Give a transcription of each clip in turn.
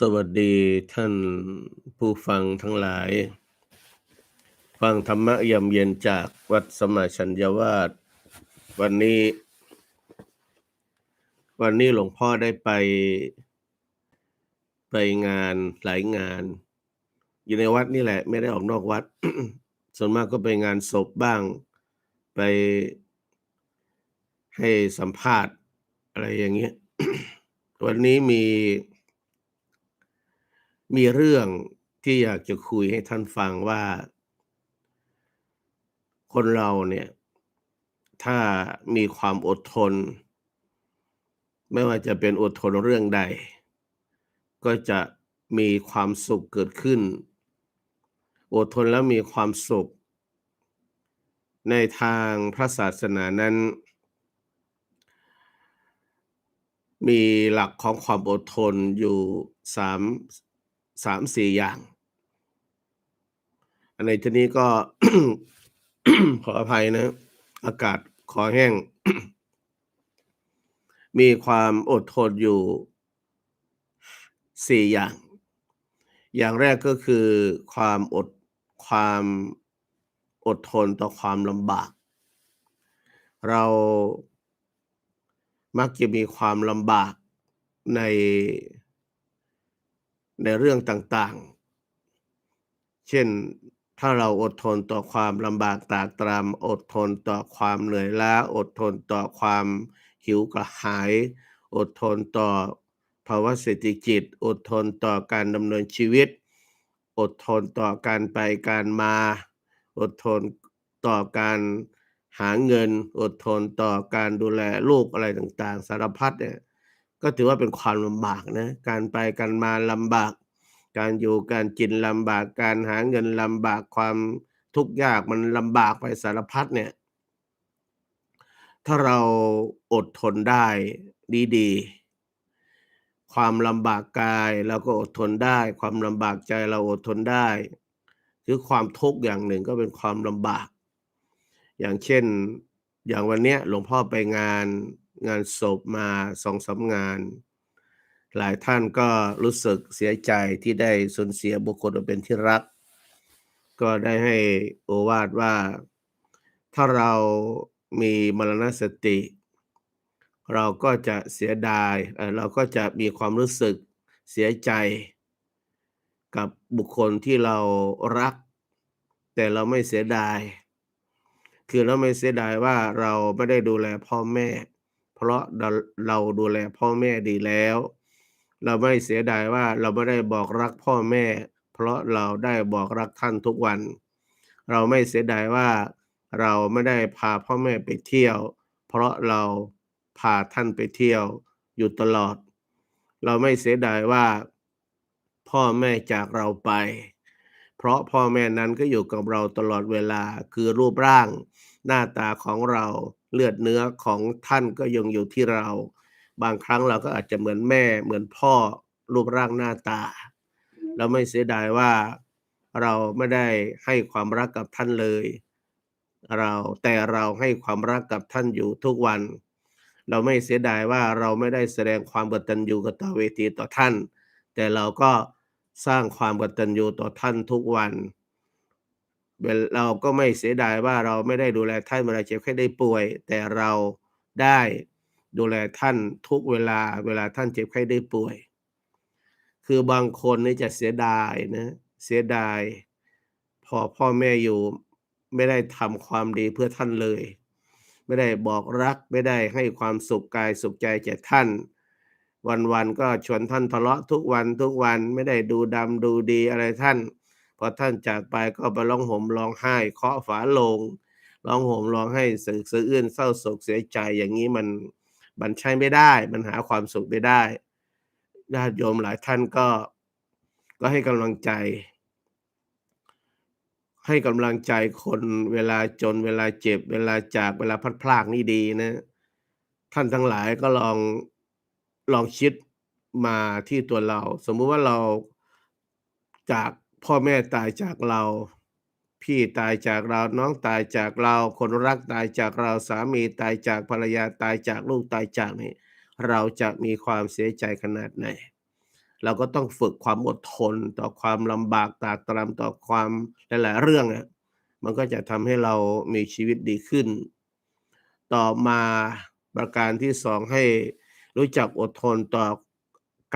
สวัสดีท่านผู้ฟังทั้งหลาย ฟังธรรมะยามเย็นจากวัดสมาชัญญวาสวันนี้ วันนี้หลวงพ่อได้ไป ไปงานหลายงาน อยู่ในวัดนี่แหละ ไม่ได้ออกนอกวัด ส่วนมากก็ไปงานศพบ้าง ไปให้สัมภาษณ์อะไรอย่างเงี้ยวันนี้มี มีเรื่องที่อยากจะคุยให้ท่านฟังว่า คนเราเนี่ย ถ้ามีความอดทน ไม่ว่าจะเป็นอดทนเรื่องใด ก็จะมีความสุขเกิดขึ้น อดทนแล้วมีความสุข ในทางพระศาสนานั้น มีหลักของความอดทนอยู่สาม สามสี่อย่าง อันในที่นี้ก็ ขออภัยนะ อากาศคอแห้ง มีความอดทนอยู่สี่อย่าง อย่างแรกก็คือความอดความอดทนต่อความลำบาก เรามักจะมีความลำบากใน ในเรื่องต่างๆ เช่นถ้าเราอดทนต่อความลำบากตากตรำอดทนต่อความเหนื่อยล้า อดทนต่อความหิวกระหาย อดทนต่อภาวะเศรษฐกิจ อดทนต่อการดำเนินชีวิต อดทนต่อการไปการมา อดทนต่อการหาเงิน อดทนต่อการดูแลลูกอะไรต่างๆ สารพัดเนี่ย ก็ถือว่าเป็นความลำบากนะการไปการมาลำบาก การอยู่การกินลำบากการหาเงินลำบากความทุกข์ยากมันลำบากไปสารพัดเนี่ย ถ้าเราอดทนได้ดีๆ ความลำบากกายเราก็อดทนได้ ความลำบากใจเราอดทนได้ คือความทุกข์อย่างหนึ่งก็เป็นความลำบาก อย่างเช่น อย่างวันเนี้ยหลวงพ่อไปงาน งานศพมาสองสางาน หลายท่านก็รู้สึกเสียใจที่ได้สูญเสียบุคคลเป็นที่รัก ก็ได้ให้โอวาทว่า ถ้าเรามีมรณสติ เราก็จะเสียดายเราก็จะมีความรู้สึกเสียใจ กับบุคคลที่เรารัก แต่เราไม่เสียดาย คือเราไม่เสียดายว่าเราไม่ได้ดูแลพ่อแม่ เพราะเราดูแลพ่อแม่ดีแล้ว เราไม่เสียดายว่าเราไม่ได้บอกรักพ่อแม่ เพราะเราได้บอกรักท่านทุกวัน เราไม่เสียดายว่าเราไม่ได้พาพ่อแม่ไปเที่ยว เพราะเราพาท่านไปเที่ยวอยู่ตลอด เราไม่เสียดายว่า พ่อแม่จากเราไป เพราะพ่อแม่นั้นก็อยู่กับเราตลอดเวลาคือรูปร่างหน้าตาของเรา เลือดเนื้อของท่านก็ยังอยู่ที่เรา บางครั้งเราก็อาจจะเหมือนแม่เหมือนพ่อรูปร่างหน้าตา เราไม่เสียดายว่าเราไม่ได้ให้ความรักกับท่านเลย เราแต่เราให้ความรักกับท่านอยู่ทุกวัน เราไม่เสียดายว่าเราไม่ได้แสดงความกตัญญูกตเวทีต่อท่าน แต่เราก็สร้างความกตัญญูต่อท่านทุกวัน เราก็ไม่เสียดายว่าเราไม่ได้ดูแลท่านเวลาเจ็บไข้ได้ป่วย แต่เราได้ดูแลท่านทุกเวลาเวลาท่านเจ็บไข้ได้ป่วย คือบางคนนี่จะเสียดายนะเสียดาย พอพ่อแม่อยู่ไม่ได้ทำความดีเพื่อท่านเลย ไม่ได้บอกรักไม่ได้ให้ความสุขกายสุขใจแก่ท่าน วันๆก็ชวนท่านทะเลาะทุกวันทุกวันไม่ได้ดูดำดูดีอะไรท่าน พอท่านจากไปก็ไปร้องห่มร้องไห้ เคาะฝาโลงร้องห่มร้องไห้สึกสะอื้นเศร้าโศกเสียใจอย่างนี้มันมันใช้ไม่ได้ มันหาความสุขไม่ได้ญาติโยมหลายท่านก็ก็ให้กำลังใจ ให้กำลังใจคนเวลาจนเวลาเจ็บ เวลาจากเวลาพลัดพรากนี่ดีนะ ท่านทั้งหลายก็ลองลองคิดมาที่ตัวเรา สมมุติว่าเราจาก พ่อแม่ตายจากเรา พี่ตายจากเราน้องตายจากเรา คนรักตายจากเราสามีตายจากภรรยาตายจากลูกตายจากนี่เราจะมีความเสียใจขนาดไหน เราก็ต้องฝึกความอดทนต่อความลำบากตากตรำต่อความหลายๆเรื่องอะมันก็จะทำให้เรามีชีวิตดีขึ้น ต่อมาประการที่สองให้รู้จักอดทนต่อ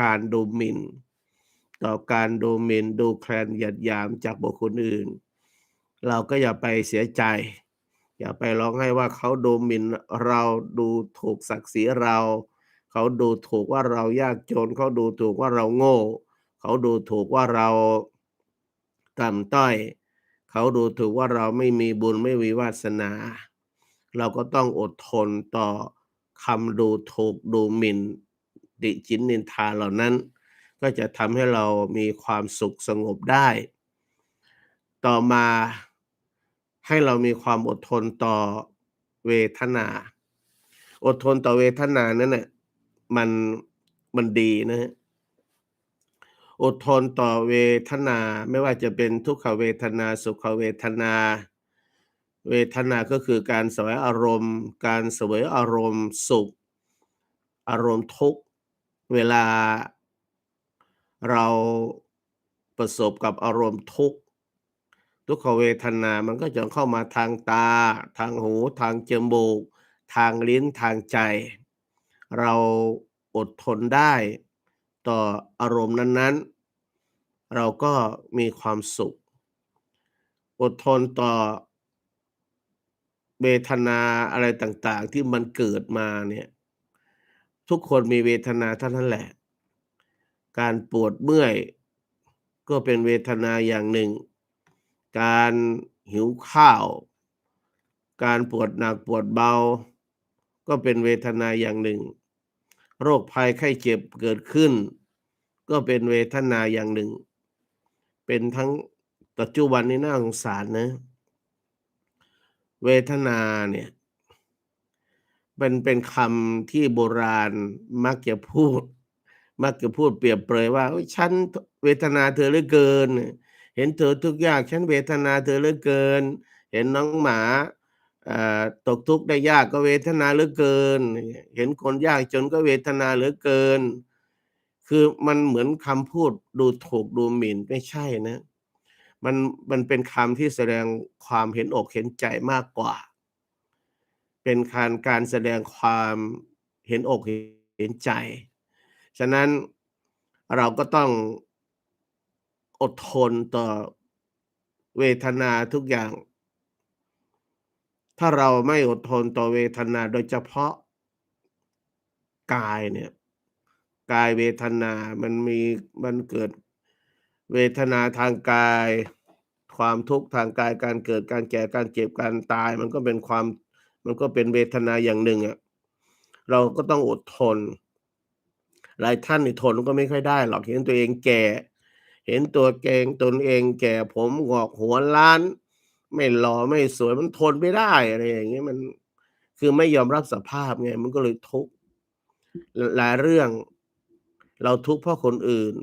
การดูหมิ่น ต่อการโดูหมิ่นดูแคลนหยียดยามจากบุคคลอื่น เราก็อย่าไปเสียใจ อย่าไปร้องไห้ว่าเขาโดมินเราดูถูกศักดิ์ศรีเรา เขาดูถูกว่าเรายากจน เขาดูถูกว่าเราโง่ เขาดูถูกว่าเราต่ำต้อย เขาดูถูกว่าเราไม่มีบุญไม่มีวาสนา เราก็ต้องอดทนต่อคำดูถูกดูหมิ่นดิจินนินทาเหล่านั้น ก็จะทำให้เรามีความสุขสงบได้ ต่อมาให้เรามีความอดทนต่อเวทนา อดทนต่อเวทนานั้นน่ะมันมันดีนะฮะอดทนต่อเวทนาไม่ว่าจะเป็นทุกขเวทนา สุขเวทนา เวทนาก็คือการสวยอารมณ์ การเสวยอารมณ์สุข อารมณ์ทุกเวลา เราประสบกับอารมณ์ทุกข์ทุกขเวทนา มันก็จะเข้ามาทางตา ทางหู ทางจมูก ทางลิ้น ทางใจ เราอดทนได้ต่ออารมณ์นั้น ๆ เราก็มีความสุข อดทนต่อเวทนาอะไรต่างๆ ที่มันเกิดมาเนี่ย ทุกคนมีเวทนาเท่านั้นแหละ การปวดเมื่อย ก็เป็นเวทนาอย่างหนึ่ง การหิวข้าว การปวดหนักปวดเบา ก็เป็นเวทนาอย่างหนึ่ง โรคภัยไข้เจ็บเกิดขึ้น ก็เป็นเวทนาอย่างหนึ่ง เป็นทั้งปัจจุบันนี้น่าสงสารนะ เวทนาเนี่ยมันเป็นคำที่โบราณมักจะพูด มักจะพูดเปรียบเปรยว่าฉันเวทนาเธอเหลือเกิน เห็นเธอทุกข์ยากฉันเวทนาเธอเหลือเกิน เห็นน้องหมาอ่าตกทุกข์ได้ยากก็เวทนาเหลือเกิน เห็นคนยากจนก็เวทนาเหลือเกิน คือมันเหมือนคำพูดดูถูกดูหมิ่นไม่ใช่นะ มันมันเป็นคำที่แสดงความเห็นอกเห็นใจมากกว่า เป็นการการแสดงความเห็นอกเห็นใจ ฉะนั้นเราก็ต้องอดทนต่อเวทนาทุกอย่าง ถ้าเราไม่อดทนต่อเวทนาโดยเฉพาะกายเนี่ยกายเวทนา มันมีมันเกิดเวทนาทางกาย ความทุกข์ทางกายการเกิดการแก่การเจ็บการตาย มันก็เป็นความมันก็เป็นเวทนาอย่างหนึ่งอะเราก็ต้องอดทน หลายท่านนี่ทนก็ไม่ค่อยได้หรอกเห็นตัวเองแก่ เห็นตัวเองตนเองแก่ผมงอกหัวล้าน ไม่หล่อไม่สวยมันทนไม่ได้อะไรอย่างงี้มันคือไม่ยอมรับสภาพไงมันก็เลยทุกข์หลายเรื่อง เราทุกข์เพราะคนอื่น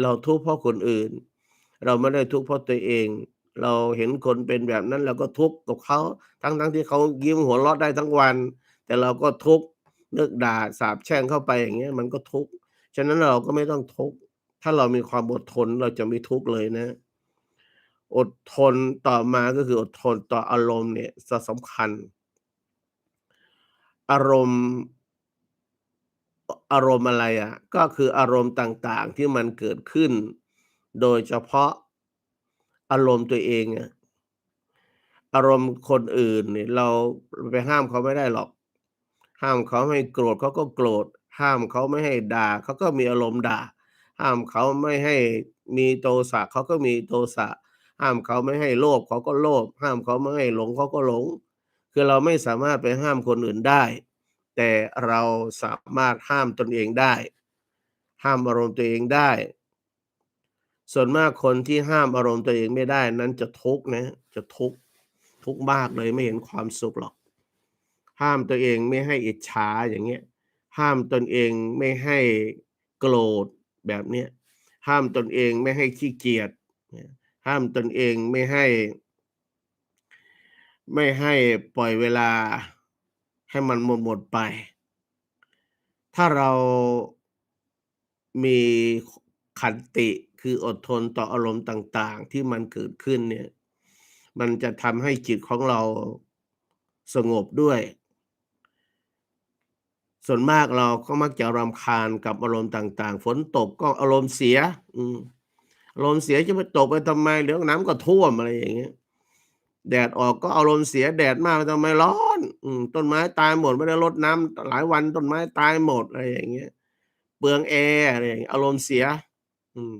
เราทุกข์เพราะคนอื่น เราไม่ได้ทุกข์เพราะตัวเอง เราเห็นคนเป็นแบบนั้นเราก็ทุกข์กับเขาทั้งๆที่เขายิ้มหัวเราะได้ทั้งวัน แต่เราก็ทุกข์ นึกด่าสาปแช่งเข้าไปอย่างเงี้ยมันก็ทุกข์ฉะนั้นเราก็ไม่ต้องทุกข์ถ้าเรามีความอดทนเราจะไม่ทุกข์เลยนะ อดทนต่อมาก็คืออดทนต่ออารมณ์เนี่ยสำคัญ อารมณ์อารมณ์อะไรอะก็คืออารมณ์ต่างๆที่มันเกิดขึ้น โดยเฉพาะอารมณ์ตัวเองอะอารมณ์คนอื่นเนี่ยเราไปห้ามเขาไม่ได้หรอก ห้ามเขาไม่โกรธเขาก็โกรธ ห้ามเขาไม่ให้ด่าเขาก็มีอารมณ์ด่า ห้ามเขาไม่ให้มีโทสะเขาก็มีโทสะ ห้ามเขาไม่ให้โลภเขาก็โลภ ห้ามเขาไม่ให้หลงเขาก็หลง คือเราไม่สามารถไปห้ามคนอื่นได้ แต่เราสามารถห้ามตนเองได้ ห้ามอารมณ์ตัวเองได้ ส่วนมากคนที่ห้ามอารมณ์ตัวเองไม่ได้นั้นจะทุกข์นะ จะทุกข์ ทุกข์มากเลยไม่เห็นความสุขหรอก ห้ามตัวเองไม่ให้อิจฉาอย่างเงี้ย ห้ามตนเองไม่ให้โกรธแบบเนี้ย ห้ามตนเองไม่ให้ขี้เกียจ ห้ามตนเองไม่ให้ ไม่ให้ปล่อยเวลาให้มันหมดๆไป ถ้าเรามีขันติคืออดทนต่ออารมณ์ต่าง ๆ ที่มันเกิดขึ้นเนี่ย มันจะทำให้จิตของเราสงบด้วย ส่วนมากเราก็มักจะรำคาญกับอารมณ์ต่าง ๆ ฝนตกก็อารมณ์เสียอารมณ์เสียจะไปตกไปทำไมเดี๋ยวน้ำก็ท่วมอะไรอย่างเงี้ยแดดออกก็อารมณ์เสียแดดมากไปทำไมร้อนอืต้นไม้ตายหมดไม่ได้รดน้ำหลายวันต้นไม้ตายหมดอะไรอย่างเงี้ยเปลืองแอร์อะไรอย่างงี้อารมณ์เสีย อืม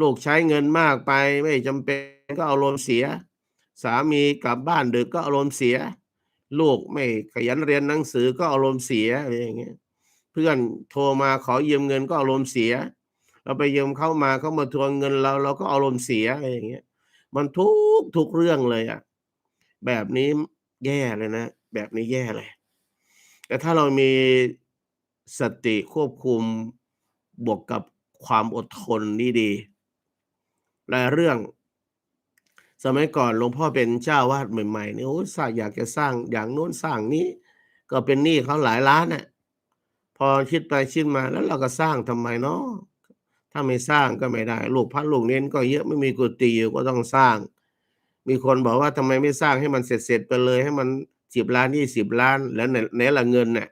ลูกใช้เงินมากไปไม่จำเป็นก็อารมณ์เสีย สามีกลับบ้านดึกก็อารมณ์เสีย ลูกไม่ขยันเรียนหนังสือก็อารมณ์เสียอะไรอย่างเงี้ยเพื่อนโทรมาขอยืมเงินก็อารมณ์เสีย เราไปยืมเขามาเขามาทวงเงินเรา เราก็อารมณ์เสียอะไรอย่างเงี้ยมันทุกทุกเรื่องเลยอะแบบนี้แย่เลยนะ แบบนี้แย่เลย แต่ถ้าเรามีสติควบคุมบวกกับความอดทนนี่ดีหลายเรื่อง สมัยก่อนหลวงพ่อเป็นเจ้าวาดใหม่ๆนี่โอ้สร้างอยากจะสร้างอย่างโน้นสร้างนี้ ก็เป็นหนี้เขาหลายล้านอะพอคิดไปคิดมาแล้วเราก็สร้างทำไมเนาะถ้าไม่สร้างก็ไม่ได้ลูกพระลูกเณรก็เยอะไม่มีกุฏิอยู่ก็ต้องสร้าง มีคนบอกว่า"ทำไมไม่สร้างให้มันเสร็จๆไปเลย ให้มัน10,000,000 20,000,000แล้วไหนไหนละเงินน่ะ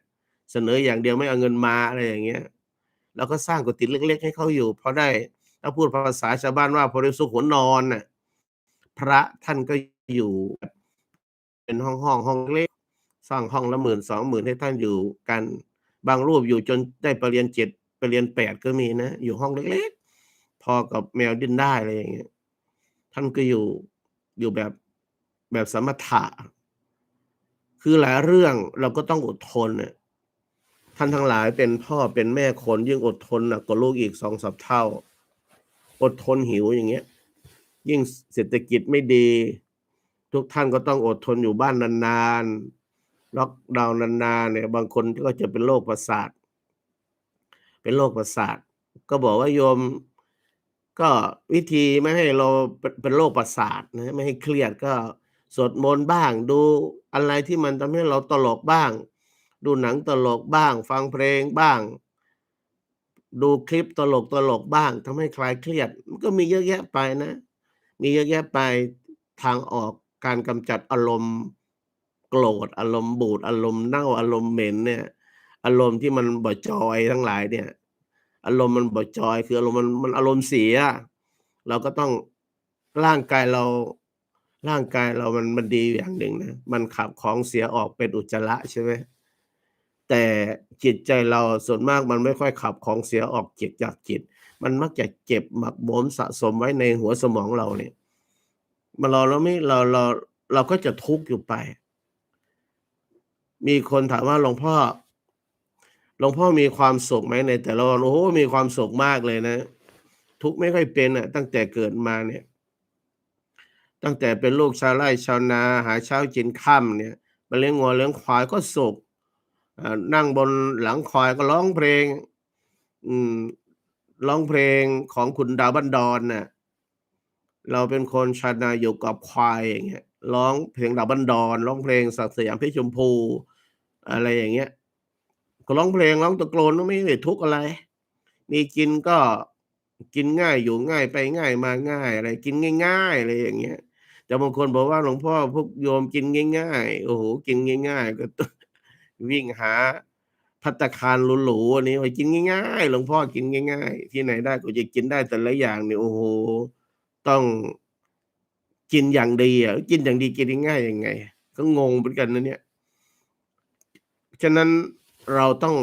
เสนออย่างเดียวไม่เอาเงินมา"อะไรอย่างเงี้ยเราก็สร้างกุฏิเล็ก ๆ ให้เขาอยู่พอได้ถ้าพูดภาษาชาวบ้านว่าพอได้ซุกหัวนอนน่ะ พระท่านก็อยู่เป็นห้องๆห้องเล็กสร้างห้องละ10,000 20,000ให้ท่านอยู่กันบางรูปอยู่จนได้ปริญญา7ปริญญา8ก็มีนะ อยู่ห้องเล็กๆ พอกับแมวดิ้นได้อะไรอย่างเงี้ยท่านก็อยู่อยู่แบบแบบสมถะ คือหลายเรื่องเราก็ต้องอดทนน่ะท่านทั้งหลายเป็นพ่อเป็นแม่คนยิ่งอดทนหนักกว่าลูกอีก2-3เท่า อดทนหิวอย่างเงี้ย ยิ่งเศรษฐกิจไม่ดี ทุกท่านก็ต้องอดทนอยู่บ้านนานๆ ล็อกดาวน์นานๆเนี่ยบางคนก็จะเป็นโรคประสาท เป็นโรคประสาท ก็บอกว่า"โยมก็วิธีไม่ให้เราเป็นโรคประสาทนะไม่ให้เครียดก็สวดมนต์บ้าง ดูอะไรที่มันทำให้เราตลกบ้าง ดูหนังตลกบ้าง ฟังเพลงบ้าง ดูคลิปตลกๆบ้างทำให้คลายเครียด"มันก็มีเยอะแยะไปนะ มีเยอะแยะไปทางออกการกำจัดอารมณ์โกรธอารมณ์บูดอารมณ์เน่าอารมณ์เหม็นเนี่ย อารมณ์ที่มันบ่จอยทั้งหลายเนี่ย อารมณ์มันบ่จอยคืออารมณ์มันมันอารมณ์เสีย เราก็ต้องร่างกายเราร่างกายเรามันมันดีอยู่อย่างหนึ่งนะ มันขับของเสียออกเป็นอุจจาระใช่ไหมแต่จิตใจเราส่วนมากมันไม่ค่อยขับของเสียออกจิตจากจิต มันมักจะเก็บหมักหมมสะสมไว้ในหัวสมองเราเนี่ยมันเราเราไม่เราเราเราก็จะทุกข์อยู่ไป มีคนถามว่า"หลวงพ่อหลวงพ่อมีความสุขไหมในแต่ละวัน?"โอ้โฮมีความสุขมากเลยนะ ทุกข์ไม่ค่อยเป็นอะตั้งแต่เกิดมาเนี่ย ตั้งแต่เป็นลูกชาวไร่ชาวนาหาเช้ากินค่ำเนี่ยไปเลี้ยงวัวเลี้ยงควายก็สุขนั่งบนหลังควายก็ร้องเพลง อืม ร้องเพลงของคุณดาวบันดรน่ะเราเป็นคนชานาอยู่กับควายอย่างเงี้ยร้องเพลงดาวบันดรร้องเพลงศักสยามเพชรชมพู อะไรอย่างเงี้ย ก็ร้องเพลงร้องตะโกนก็ไม่ได้ทุกอะไร มีกินก็กินง่ายอยู่ง่ายไปง่ายมาง่าย อะไรกินง่ายๆอะไรอย่างเงี้ยแต่บางคนบอกว่า"หลวงพ่อพวกโยมกินง่ายๆ"โอ้โฮกินง่าย ๆ ก็ต้องวิ่งหา ภัตตาคารหรูๆอันนี้ว่ากินง่ายๆหลวงพ่อกินง่าย ๆ ที่ไหนได้กว่าจะกินได้แต่ละอย่างเนี่ยโอ้โฮต้องกินอย่างดีอะกินอย่างดีกินง่ายยังไง ก็งงเหมือนกันนะเนี่ยฉะนั้นเราต้อง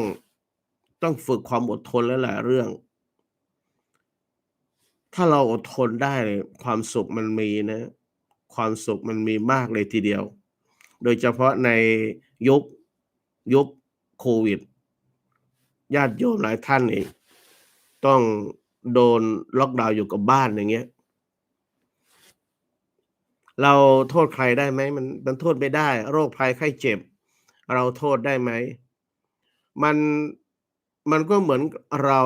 ต้องฝึกความอดทนหลายๆเรื่อง ถ้าเราอดทนได้ความสุขมันมีนะ ความสุขมันมีมากเลยทีเดียว โดยเฉพาะในยุคยุคโควิด ญาติโยมหลายท่านนี่ต้องโดนล็อกดาวน์อยู่กับบ้านอย่างเงี้ย เราโทษใครได้ไหม?มันมันโทษไม่ได้ โรคภัยไข้เจ็บ เราโทษได้ไหม?มันมันก็เหมือนเรา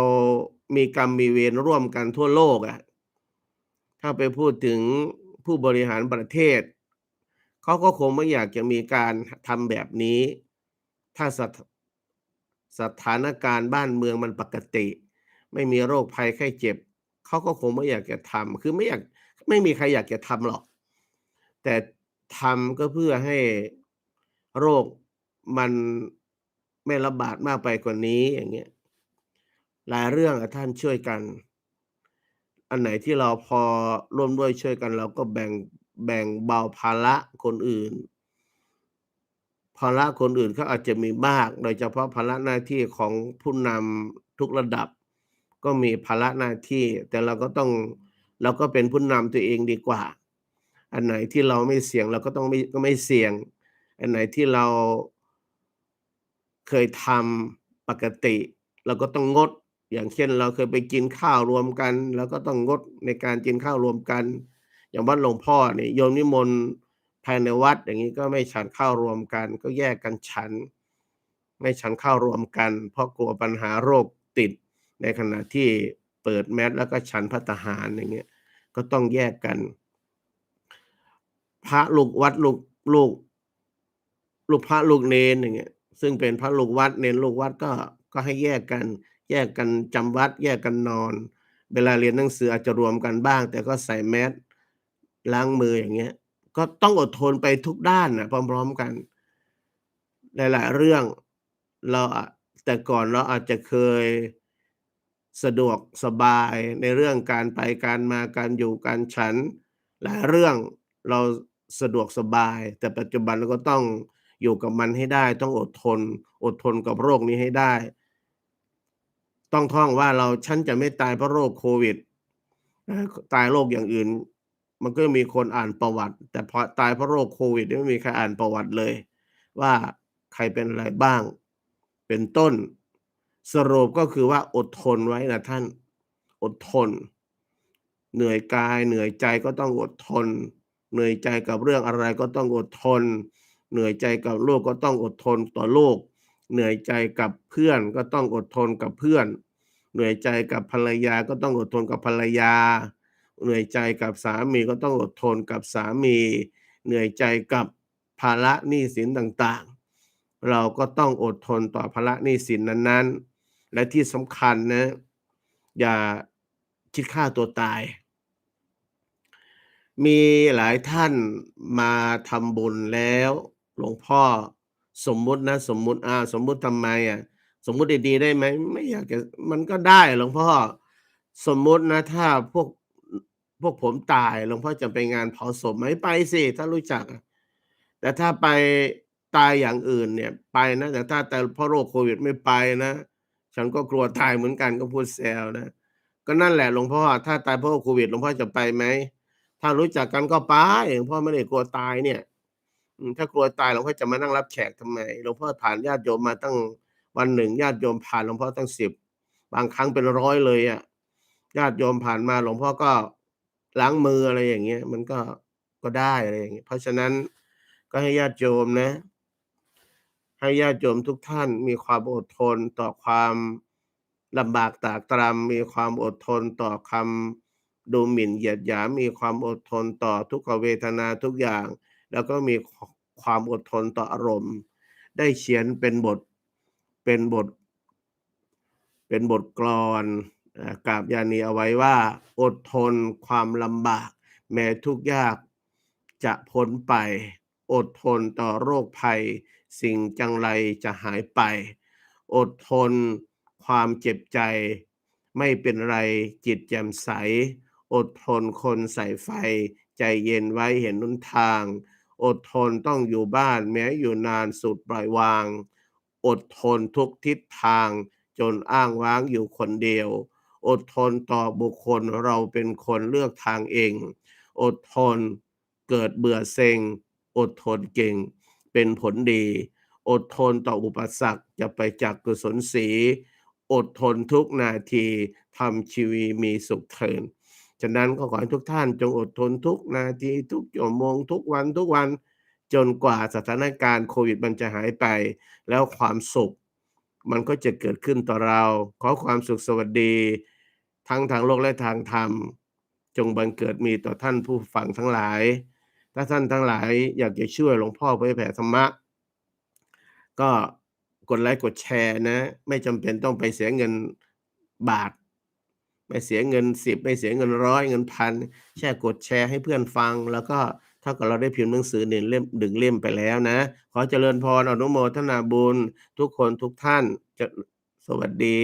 มีกรรมมีเวรร่วมกันทั่วโลกอะถ้าไปพูดถึงผู้บริหารประเทศ เขาก็คงไม่อยากจะมีการททำแบบนี้ ถ้า สถานการณ์บ้านเมืองมันปกติ ไม่มีโรคภัยไข้เจ็บเขาก็คงไม่อยากจะทำคือไม่อยากไม่มีใครอยากจะทำหรอก แต่ทำก็เพื่อให้โรคมันไม่ระบาดมากไปกว่านี้อย่างเงี้ยหลายเรื่องอท่านช่วยกัน อันไหนที่เราพอร่วมด้วยช่วยกัน เราก็แบ่งแบ่งเบาภาระคนอื่น ภาระคนอื่นเขาอาจจะมีมาก โดยเฉพาะภาระหน้าที่ของผู้นำทุกระดับ ก็มีภาระหน้าที่ แต่เราก็ต้องเราก็เป็นผู้นำตัวเองดีกว่า อันไหนที่เราไม่เสี่ยงเราก็ต้องไม่ก็ไม่เสี่ยง อันไหนที่เราเคยทำปกติเราก็ต้องงด อย่างเช่น เราเคยไปกินข้าวรวมกันเราก็ต้องงดในการกินข้าวรวมกัน อย่างวัดหลวงพ่อเนี่ยโยมนิมนต์ ภายในวัดอย่างงี้ก็ไม่ฉันข้าวรวมกัน ก็แยกกันฉัน ไม่ฉันข้าวรวมกัน เพราะกลัวปัญหาโรคติด ในขณะที่เปิดแมสแล้วก็ฉันภัตหารอย่างเงี้ยก็ต้องแยกกัน พระลูกวัดลูกลูกลูกพระลูกเณรอย่างเงี้ยซึ่งเป็นพระลูกวัดเณรลูกวัดก็ก็ให้แยกกัน แยกกันจำวัด แยกกันนอน เวลาเรียนหนังสืออาจจะรวมกันบ้าง แต่ก็ใส่แมสล้างมืออย่างเงี้ย ก็ต้องอดทนไปทุกด้านนะพร้อมๆกัน หลายๆเรื่องเราแต่ก่อนเราอาจจะเคยสะดวกสบายในเรื่องการไปการมาการอยู่การฉัน หลายเรื่องเราสะดวกสบาย แต่ปัจจุบันเราก็ต้องอยู่กับมันให้ได้ ต้องอดทน อดทนกับโรคนี้ให้ได้ ต้องท่องว่าเราฉันจะไม่ตายเพราะโรคโควิดตายโรคอย่างอื่น มันก็มีคนอ่านประวัติ แต่พอตายเพราะโรคโควิดไม่มีใครอ่านประวัติเลย ว่าใครเป็นอะไรบ้าง เป็นต้น สรุปก็คือว่าอดทนไว้นะท่าน อดทน เหนื่อยกาย เหนื่อยใจก็ต้องอดทน เหนื่อยใจกับเรื่องอะไรก็ต้องอดทน เหนื่อยใจกับโลกก็ต้องอดทนต่อโลก เหนื่อยใจกับเพื่อนก็ต้องอดทนกับเพื่อน เหนื่อยใจกับภรรยาก็ต้องอดทนกับภรรยา เหนื่อยใจกับสามีก็ต้องอดทนกับสามี เหนื่อยใจกับภาระหนี้สินต่างๆ เราก็ต้องอดทนต่อภาระหนี้สินนั้นๆ และที่สำคัญนะ อย่าคิดฆ่าตัวตาย มีหลายท่านมาทำบุญแล้วหลวงพ่อสมมุตินะสมมุติอาสมมุติทำไมอะสมมุติดีๆได้ไหม?ไม่อยากจะมันก็ได้หลวงพ่อสมมุตินะถ้าพวก วกผมตายหลวงพ่อจะไปงานเผาศพไหม?ไปสิถ้ารู้จัก แต่ถ้าไปตายอย่างอื่นเนี่ยไปนะแต่ถ้าแตายเพราะโรคโควิดไม่ไปนะ ฉันก็กลัวตายเหมือนกันก็พูดแซวนะก็นั่นแหละหลวงพ่อถ้าตายเพราะโควิดหลวงพ่อจะไปไหม?ถ้ารู้จักกันก็ไปหลวงพ่อไม่ได้กลัวตายเนี่ยถ้ากลัวตายหลวงพ่อจะมานั่งรับแขกทำไม?หลวงพ่อผ่านญาติโยมมาตั้งวันหนึ่งญาติโยมผ่านหลวงพ่อตั้ง10บบางครั้งเป็น100เลยอะญาติโยมผ่านมาหลวงพ่อก็ ล้างมืออะไรอย่างเงี้ย มันก็ก็ได้อะไรอย่างเงี้ยเพราะฉะนั้นก็ให้ญาติโยมนะ ให้ญาติโยมทุกท่านมีความอดทนต่อความลำบากตากตรำมีความอดทนต่อคำดูหมิ่นเหยียดหยามมีความอดทนต่อทุกขเวทนาทุกอย่าง แล้วก็มีคความอดทนต่ออารมณ์ ได้เขียนเป็นบทเป็นบท เป็นบทกลอน อ่ากาพยานีเอาไว้ว่า อดทนความลำบาก แม้ทุกข์ยากจะพ้นไป อดทนต่อโรคภัย สิ่งจังไรจะหายไป อดทนความเจ็บใจ ไม่เป็นไรจิตแจ่มใส อดทนคนใส่ไฟ ใจเย็นไว้เห็นหนทาง อดทนต้องอยู่บ้านแม้อยู่นานสุดปล่อยวาง อดทนทุกทิศทาง จนอ้างว้างอยู่คนเดียว อดทนต่อบุคคลเราเป็นคนเลือกทางเอง อดทนเกิดเบื่อเซ็ง อดทนเก่ง เป็นผลดี อดทนต่ออุปสรรคจะไปจากกุศลศรีอดทนทุกนาทีทำชีวีมีสุขเถิดฉะนั้นก็ขอให้ทุกท่านจงอดทนทุกนาทีทุกชั่วโมงทุกวันทุกวันจนกว่าสถานการณ์โควิดมันจะหายไป แล้วความสุข มันก็จะเกิดขึ้นต่อเรา ขอความสุขสวัสดี ทั้งทางโลกและทางธรรม จงบังเกิดมีต่อท่านผู้ฟังทั้งหลาย ถ้าท่านทั้งหลายอยากจะช่วยหลวงพ่อเผยแผ่ธรรมะ ก็กดไลก์กดแชร์นะ ไม่จำเป็นต้องไปเสียเงินบาท ไม่เสียเงิน10ไม่เสียเงิน100เงิน1,000แค่กดแชร์ให้เพื่อนฟัง แล้วก็เท่ากับเราได้พิมพ์หนังสือ1เล่ม1เล่มไปแล้วนะ ขอเจริญพรอนุโมทนาบุญ ทุกคนทุกท่านจะสวัสดี